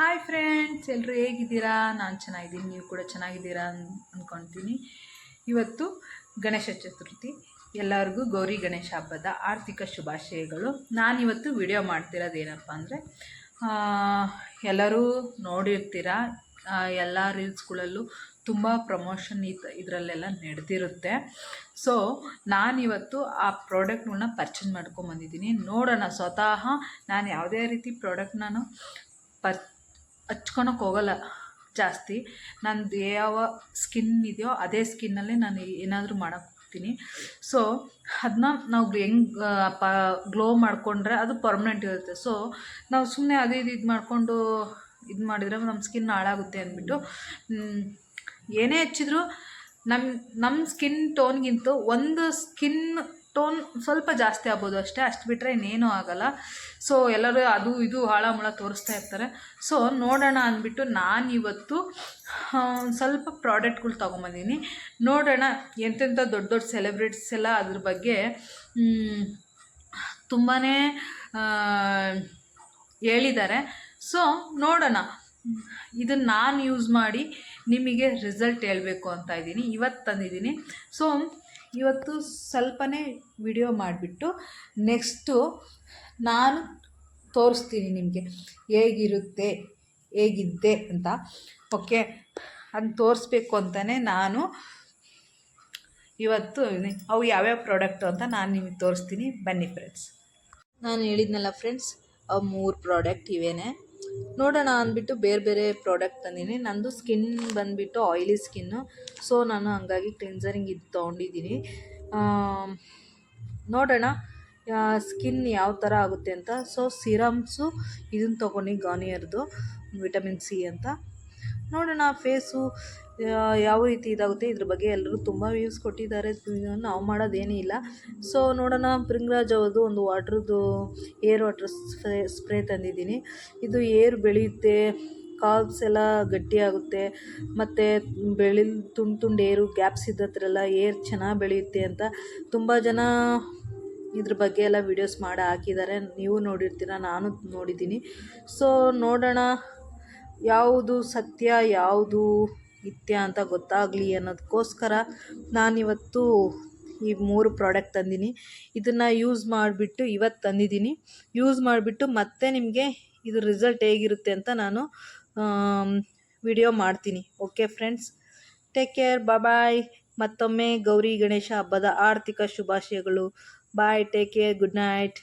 Hi friends ಎಲ್ಲರೂ ಹೇಗಿದ್ದೀರಾ? ನಾನು ಚೆನ್ನಾಗಿದ್ದೀನಿ, ನೀವು ಕೂಡ ಚೆನ್ನಾಗಿದ್ದೀರಾ ಅನ್ ಅಂದ್ಕೊಳ್ತೀನಿ ಇವತ್ತು ಗಣೇಶ ಚತುರ್ಥಿ. ಎಲ್ಲರಿಗೂ ಗೌರಿ ಗಣೇಶ ಹಬ್ಬದ ಆರ್ಥಿಕ ಶುಭಾಶಯಗಳು. ನಾನಿವತ್ತು ವಿಡಿಯೋ ಮಾಡ್ತಿರೋದು ಏನಪ್ಪ ಅಂದರೆ ಎಲ್ಲರೂ ನೋಡಿರ್ತೀರ ಎಲ್ಲ ರೀಲ್ಸ್ಗಳಲ್ಲೂ ತುಂಬ ಪ್ರಮೋಷನ್ ಇತ್ ಇದರಲ್ಲೆಲ್ಲ ನಡೆದಿರುತ್ತೆ. ಸೊ ನಾನಿವತ್ತು ಆ ಪ್ರಾಡಕ್ಟ್ಗಳನ್ನ ಪರ್ಚೇಸ್ ಮಾಡ್ಕೊಂಬಂದಿದ್ದೀನಿ ನೋಡೋಣ, ಸ್ವತಃ ನಾನು ಯಾವುದೇ ರೀತಿ ಪ್ರಾಡಕ್ಟ್ ನಾನು ಪರ್ ಹಚ್ಕೊಳಕ್ಕೆ ಹೋಗಲ್ಲ ಜಾಸ್ತಿ. ನಂದು ಯಾವ ಸ್ಕಿನ್ ಇದೆಯೋ ಅದೇ ಸ್ಕಿನ್ನಲ್ಲಿ ನಾನು ಏನಾದರೂ ಮಾಡೋಕ್ಕೆ ಹೋಗ್ತೀನಿ ಸೊ ಅದನ್ನ ನಾವು ಹೆಂಗೆ ಪ ಗ್ಲೋ ಮಾಡಿಕೊಂಡ್ರೆ ಅದು ಪರ್ಮನೆಂಟ್ ಇರುತ್ತೆ. ಸೊ ನಾವು ಸುಮ್ಮನೆ ಅದೇ ಇದು ಇದು ಮಾಡಿಕೊಂಡು ಇದು ಮಾಡಿದರೆ ನಮ್ಮ ಸ್ಕಿನ್ ಹಾಳಾಗುತ್ತೆ ಅಂದ್ಬಿಟ್ಟು ಏನೇ ಹಚ್ಚಿದ್ರು ನಮ್ಮ ನಮ್ಮ ಸ್ಕಿನ್ ಟೋನ್ಗಿಂತ ಒಂದು ಸ್ಕಿನ್ ಟೋನ್ ಸ್ವಲ್ಪ ಜಾಸ್ತಿ ಆಗ್ಬೋದು ಅಷ್ಟೇ, ಅಷ್ಟು ಬಿಟ್ಟರೆ ಇನ್ನೇನೂ ಆಗೋಲ್ಲ. ಸೊ ಎಲ್ಲರೂ ಅದು ಇದು ಹಾಳ ಮುಳ ತೋರಿಸ್ತಾ ಇರ್ತಾರೆ. ಸೊ ನೋಡೋಣ ಅಂದ್ಬಿಟ್ಟು ನಾನು ಇವತ್ತು ಸ್ವಲ್ಪ ಪ್ರಾಡಕ್ಟ್ಗಳು ತೊಗೊಂಬಂದಿನಿ. ನೋಡೋಣ ಎಂತೆಂಥ ದೊಡ್ಡ ದೊಡ್ಡ ಸೆಲೆಬ್ರಿಟೀಸ್ ಎಲ್ಲ ಅದ್ರ ಬಗ್ಗೆ ತುಂಬಾ ಹೇಳಿದ್ದಾರೆ. ಸೊ ನೋಡೋಣ. ಇದನ್ನು ನಾನು ಯೂಸ್ ಮಾಡಿ ನಿಮಗೆ ರಿಸಲ್ಟ್ ಹೇಳಬೇಕು ಅಂತ ಇದ್ದೀನಿ. ಇವತ್ತು ತಂದಿದ್ದೀನಿ. ಸೊ ಇವತ್ತು ಸ್ವಲ್ಪನೇ ವಿಡಿಯೋ ಮಾಡಿಬಿಟ್ಟು ನೆಕ್ಸ್ಟು ನಾನು ತೋರಿಸ್ತೀನಿ ನಿಮಗೆ. ಹೇಗಿರುತ್ತೆ ಹೇಗಿದ್ದೆ ಅಂತ. ಓಕೆ ಅದನ್ನ ತೋರಿಸ್ಬೇಕು ಅಂತಲೇ ನಾನು ಇವತ್ತು ಅವು ಯಾವ್ಯಾವ ಪ್ರಾಡಕ್ಟು ಅಂತ ನಾನು ನಿಮಗೆ ತೋರಿಸ್ತೀನಿ. ಬನ್ನಿ ಫ್ರೆಂಡ್ಸ್ ನಾನು ಹೇಳಿದ್ನಲ್ಲ ಫ್ರೆಂಡ್ಸ್ ಅವು ಮೂರು ಪ್ರಾಡಕ್ಟ್ ಇವೇನೆ. ನೋಡೋಣ ಅಂದ್ಬಿಟ್ಟು ಬೇರೆ ಬೇರೆ ಪ್ರಾಡಕ್ಟ್ ತಂದಿನಿ. ನಂದು ಸ್ಕಿನ್ ಬಂದುಬಿಟ್ಟು ಆಯಿಲಿ ಸ್ಕಿನ್ನು ಸೊ ನಾನು ಹಂಗಾಗಿ ಕ್ಲಿನ್ಸರಿಂಗ್ ಇದು ತೊಗೊಂಡಿದ್ದೀನಿ. ನೋಡೋಣ ಸ್ಕಿನ್ ಯಾವ ಥರ ಆಗುತ್ತೆ ಅಂತ. ಸೊ ಸಿರಮ್ಸು ಇದನ್ನು ತೊಗೊಂಡು ಗಾನಿಯರ್ದು ವಿಟಮಿನ್ ಸಿ ಅಂತ. ನೋಡೋಣ, ಫೇಸು ಯಾವ ರೀತಿ ಇದಾಗುತ್ತೆ, ಇದ್ರ ಬಗ್ಗೆ ಎಲ್ಲರೂ ತುಂಬ ವ್ಯೂಸ್ ಕೊಟ್ಟಿದ್ದಾರೆ. ನಾವು ಮಾಡೋದೇನೂ ಇಲ್ಲ. ಸೊ ನೋಡೋಣ ಪ್ರಿಂಗ್ರಾಜ್ ಅವ್ರದ್ದು ಒಂದು ವಾಟ್ರದ್ದು ಏರ್ ವಾಟ್ರ್ ಸ್ಪ್ರೇ ಸ್ಪ್ರೇ ತಂದಿದ್ದೀನಿ. ಇದು ಏರ್ ಬೆಳೆಯುತ್ತೆ ಕಾಲ್ಸ್ ಎಲ್ಲ ಗಟ್ಟಿಯಾಗುತ್ತೆ, ಮತ್ತು ಬೆಳಿ ತುಂಡು ತುಂಡು ಏರು ಗ್ಯಾಪ್ಸ್ ಇದ್ದತ್ರಲ್ಲ ಏರ್ ಚೆನ್ನಾಗಿ ಬೆಳೆಯುತ್ತೆ ಅಂತ ತುಂಬ ಜನ ಇದ್ರ ಬಗ್ಗೆ ಎಲ್ಲ ವೀಡಿಯೋಸ್ ಮಾಡಿ ಹಾಕಿದ್ದಾರೆ. ನೀವು ನೋಡಿರ್ತೀರ, ನಾನು ನೋಡಿದ್ದೀನಿ. ಸೊ ನೋಡೋಣ. ಯಾವುದು ಸತ್ಯ, ಯಾವುದು ನಿತ್ಯ ಅಂತ ಗೊತ್ತಾಗಲಿ ಅನ್ನೋದಕ್ಕೋಸ್ಕರ ನಾನಿವತ್ತು ಈ ಮೂರು ಪ್ರಾಡಕ್ಟ್ ತಂದೀನಿ. ಇದನ್ನು ಯೂಸ್ ಮಾಡಿಬಿಟ್ಟು ಇವತ್ತು ತಂದಿದ್ದೀನಿ ಯೂಸ್ ಮಾಡಿಬಿಟ್ಟು ಮತ್ತೆ ನಿಮಗೆ ಇದು ರಿಸಲ್ಟ್ ಹೇಗಿರುತ್ತೆ ಅಂತ ನಾನು ವಿಡಿಯೋ ಮಾಡ್ತೀನಿ. Okay friends? Take care bye. ಮತ್ತೊಮ್ಮೆ ಗೌರಿ ಗಣೇಶ ಹಬ್ಬದ ಆರ್ಥಿಕ ಶುಭಾಶಯಗಳು. Bye, take care, good night.